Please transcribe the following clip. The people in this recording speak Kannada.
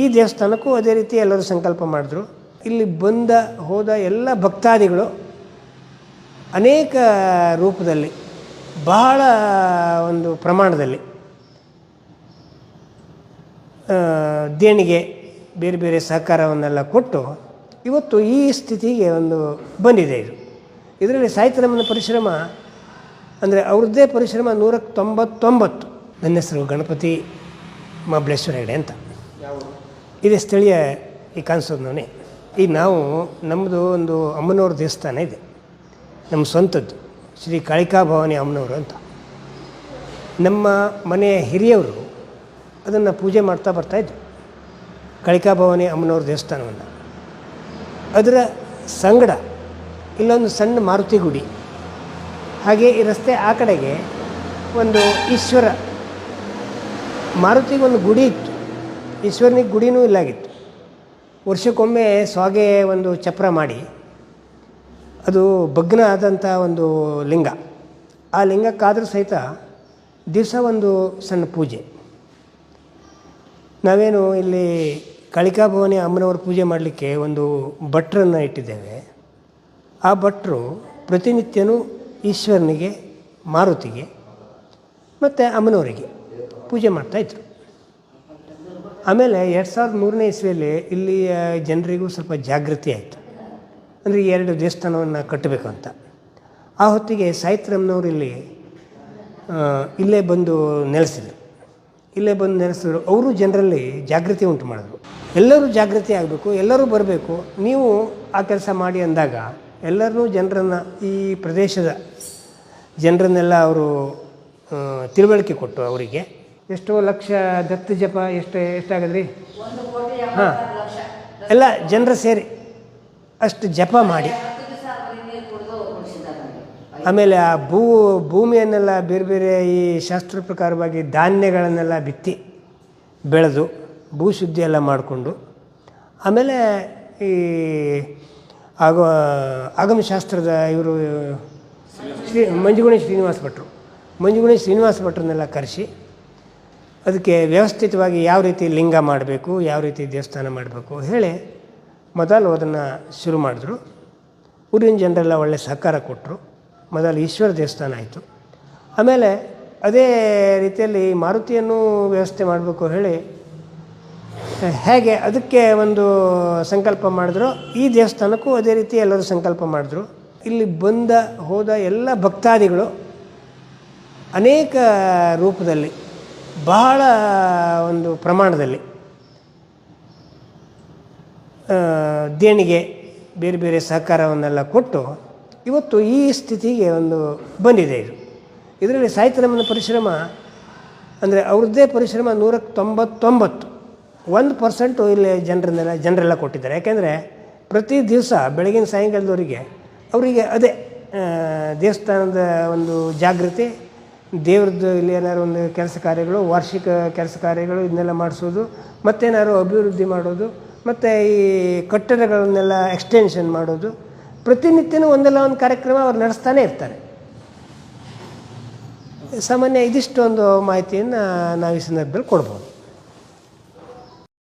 ಈ ದೇವಸ್ಥಾನಕ್ಕೂ ಅದೇ ರೀತಿ ಎಲ್ಲರೂ ಸಂಕಲ್ಪ ಮಾಡಿದ್ರು. ಇಲ್ಲಿ ಬಂದ, ಹೋದ ಎಲ್ಲ ಭಕ್ತಾದಿಗಳು ಅನೇಕ ರೂಪದಲ್ಲಿ, ಬಹಳ ಒಂದು ಪ್ರಮಾಣದಲ್ಲಿ ದೇಣಿಗೆ, ಬೇರೆ ಬೇರೆ ಸಹಕಾರವನ್ನೆಲ್ಲ ಕೊಟ್ಟು ಇವತ್ತು ಈ ಸ್ಥಿತಿಗೆ ಒಂದು ಬಂದಿದೆ ಇದು. ಇದರಲ್ಲಿ ಸಾಹಿತ್ಯರಮನ ಪರಿಶ್ರಮ ಅಂದರೆ ಅವ್ರದ್ದೇ ಪರಿಶ್ರಮ ನೂರಕ್ಕೆ ತೊಂಬತ್ತೊಂಬತ್ತು ನನ್ನ ಹೆಸರು ಗಣಪತಿ ಮಬ್ಳೇಶ್ವರ ಹೆಗಡೆ ಅಂತ. ಇದೇ ಸ್ಥಳೀಯ ಈ ಕಾಣಿಸೋದ್ನೇ ಈಗ ನಾವು ನಮ್ಮದು ಒಂದು ಅಮ್ಮನವ್ರ ದೇವಸ್ಥಾನ ಇದೆ. ನಮ್ಮ ಸ್ವಂತದ್ದು, ಶ್ರೀ ಕಾಳಿಕಾ ಭವಾನಿ ಅಮ್ಮನವರು ಅಂತ. ನಮ್ಮ ಮನೆಯ ಹಿರಿಯವರು ಅದನ್ನು ಪೂಜೆ ಮಾಡ್ತಾ ಬರ್ತಾಯಿದ್ರು ಕಳಿಕಾ ಭವಾನಿ ಅಮ್ಮನವ್ರ ದೇವಸ್ಥಾನವನ್ನು. ಅದರ ಸಂಗಡ ಇಲ್ಲೊಂದು ಸಣ್ಣ ಮಾರುತಿ ಗುಡಿ. ಹಾಗೆ ಈ ರಸ್ತೆ ಆ ಕಡೆಗೆ ಒಂದು ಈಶ್ವರ ಮಾರುತಿಗೊಂದು ಗುಡಿ ಇತ್ತು. ಈಶ್ವರನಿಗೆ ಗುಡಿನೂ ಇಲ್ಲಾಗಿತ್ತು. ವರ್ಷಕ್ಕೊಮ್ಮೆ ಸ್ವಾಗೆ ಒಂದು ಚಪ್ರ ಮಾಡಿ, ಅದು ಭಗ್ನ ಆದಂಥ ಒಂದು ಲಿಂಗ. ಆ ಲಿಂಗಕ್ಕಾದರೂ ಸಹಿತ ದಿವಸ ಒಂದು ಸಣ್ಣ ಪೂಜೆ. ನಾವೇನು ಇಲ್ಲಿ ಕಳಿಕಾ ಭವನಿ ಅಮ್ಮನವ್ರ ಪೂಜೆ ಮಾಡಲಿಕ್ಕೆ ಒಂದು ಭಟ್ರನ್ನು ಇಟ್ಟಿದ್ದೇವೆ. ಆ ಭಟ್ರು ಪ್ರತಿನಿತ್ಯನೂ ಈಶ್ವರನಿಗೆ, ಮಾರುತಿಗೆ ಮತ್ತು ಅಮ್ಮನವರಿಗೆ ಪೂಜೆ ಮಾಡ್ತಾಯಿದ್ರು ಆಮೇಲೆ ಎರಡು ಸಾವಿರದ ಮೂರನೇ ಇಸ್ವಿಯಲ್ಲಿ ಇಲ್ಲಿ ಜನರಿಗೂ ಸ್ವಲ್ಪ ಜಾಗೃತಿ ಆಯಿತು. ಅಂದರೆ ಎರಡು ದೇವಸ್ಥಾನವನ್ನು ಕಟ್ಟಬೇಕು ಅಂತ. ಆ ಹೊತ್ತಿಗೆ ಸಾಹಿತ್ಯರಮ್ನವ್ರು ಇಲ್ಲಿ ಇಲ್ಲೇ ಬಂದು ನೆಲೆಸಿದರು. ಇಲ್ಲೇ ಬಂದು ನೆಲೆಸಿದ್ರು. ಅವರು ಜನರಲ್ಲಿ ಜಾಗೃತಿ ಉಂಟು ಮಾಡಿದ್ರು. ಎಲ್ಲರೂ ಜಾಗೃತಿ ಆಗಬೇಕು, ಎಲ್ಲರೂ ಬರಬೇಕು. ನೀವು ಆ ಕೆಲಸ ಮಾಡಿ ಅಂದಾಗ ಎಲ್ಲರೂ ಜನರನ್ನು ಈ ಪ್ರದೇಶದ ಜನರನ್ನೆಲ್ಲ ಅವರು ತಿಳುವಳಿಕೆ ಕೊಟ್ಟು ಅವರಿಗೆ. ಎಷ್ಟೋ ಲಕ್ಷ ದತ್ತು ಜಪ ಎಷ್ಟು ಎಷ್ಟಾಗದ್ರಿ? ಹಾಂ. ಎಲ್ಲ ಜನರು ಸೇರಿ ಅಷ್ಟು ಜಪ ಮಾಡಿ. ಆಮೇಲೆ ಆ ಭೂ ಭೂಮಿಯನ್ನೆಲ್ಲ ಬೇರೆ ಬೇರೆ ಈ ಶಾಸ್ತ್ರ ಪ್ರಕಾರವಾಗಿ ಧಾನ್ಯಗಳನ್ನೆಲ್ಲ ಬಿತ್ತಿ ಬೆಳೆದು ಭೂಶುದ್ಧಿ ಎಲ್ಲ ಮಾಡಿಕೊಂಡು ಆಮೇಲೆ ಈ ಆಗ ಆಗಮಶಾಸ್ತ್ರದ ಇವರು ಶ್ರೀ ಮಂಜುಗುಣಿ ಶ್ರೀನಿವಾಸ ಭಟ್ರು. ಮಂಜುಗುಣಿ ಶ್ರೀನಿವಾಸ ಭಟ್ರನ್ನೆಲ್ಲ ಕರೆಸಿ ಅದಕ್ಕೆ ವ್ಯವಸ್ಥಿತವಾಗಿ ಯಾವ ರೀತಿ ಲಿಂಗ ಮಾಡಬೇಕು, ಯಾವ ರೀತಿ ದೇವಸ್ಥಾನ ಮಾಡಬೇಕು ಹೇಳಿ ಮೊದಲು ಅದನ್ನು ಶುರು ಮಾಡಿದ್ರು. ಊರಿನ ಜನರೆಲ್ಲ ಒಳ್ಳೆ ಸಹಕಾರ ಕೊಟ್ಟರು ಮೊದಲು ಈಶ್ವರ ದೇವಸ್ಥಾನ ಆಯಿತು. ಆಮೇಲೆ ಅದೇ ರೀತಿಯಲ್ಲಿ ಮಾರುತಿಯನ್ನು ವ್ಯವಸ್ಥೆ ಮಾಡಬೇಕು ಹೇಳಿ ಹೇಗೆ ಅದಕ್ಕೆ ಒಂದು ಸಂಕಲ್ಪ ಮಾಡಿದ್ರು. ಈ ದೇವಸ್ಥಾನಕ್ಕೂ ಅದೇ ರೀತಿ ಎಲ್ಲರೂ ಸಂಕಲ್ಪ ಮಾಡಿದ್ರು. ಇಲ್ಲಿ ಬಂದ ಹೋದ ಎಲ್ಲ ಭಕ್ತಾದಿಗಳು ಅನೇಕ ರೂಪದಲ್ಲಿ ಬಹಳ ಒಂದು ಪ್ರಮಾಣದಲ್ಲಿ ದೇಣಿಗೆ, ಬೇರೆ ಬೇರೆ ಸಹಕಾರವನ್ನೆಲ್ಲ ಕೊಟ್ಟು ಇವತ್ತು ಈ ಸ್ಥಿತಿಗೆ ಒಂದು ಬಂದಿದೆ ಇದು. ಇದರಲ್ಲಿ ಸಾಹಿತ್ಯ ನಮ್ಮನ ಪರಿಶ್ರಮ, ಅಂದರೆ ಅವ್ರದ್ದೇ ಪರಿಶ್ರಮ ನೂರಕ್ಕೆ ತೊಂಬತ್ತೊಂಬತ್ತು ಒಂದು ಪರ್ಸೆಂಟು ಇಲ್ಲಿ ಜನರನ್ನೆಲ್ಲ, ಜನರೆಲ್ಲ ಕೊಟ್ಟಿದ್ದಾರೆ. ಯಾಕೆಂದರೆ ಪ್ರತಿ ದಿವಸ ಬೆಳಗಿನ ಸಾಯಂಕಾಲದವರಿಗೆ ಅವರಿಗೆ ಅದೇ ದೇವಸ್ಥಾನದ ಒಂದು ಜಾಗೃತಿ ದೇವ್ರದ್ದು ಇಲ್ಲಿ ಏನಾದ್ರು ಒಂದು ಕೆಲಸ ಕಾರ್ಯಗಳು, ವಾರ್ಷಿಕ ಕೆಲಸ ಕಾರ್ಯಗಳು ಇದನ್ನೆಲ್ಲ ಮಾಡಿಸೋದು ಮತ್ತೇನಾದ್ರು ಅಭಿವೃದ್ಧಿ ಮಾಡೋದು, ಮತ್ತು ಈ ಕಟ್ಟಡಗಳನ್ನೆಲ್ಲ ಎಕ್ಸ್ಟೆನ್ಷನ್ ಮಾಡೋದು. ಪ್ರತಿನಿತ್ಯನೂ ಒಂದಲ್ಲ ಒಂದು ಕಾರ್ಯಕ್ರಮ ಅವ್ರು ನಡೆಸ್ತಾನೆ ಇರ್ತಾರೆ. ಸಾಮಾನ್ಯ ಇದಿಷ್ಟೊಂದು ಮಾಹಿತಿಯನ್ನು ನಾವು ಈ ಸಂದರ್ಭದಲ್ಲಿ ಕೊಡ್ಬೋದು.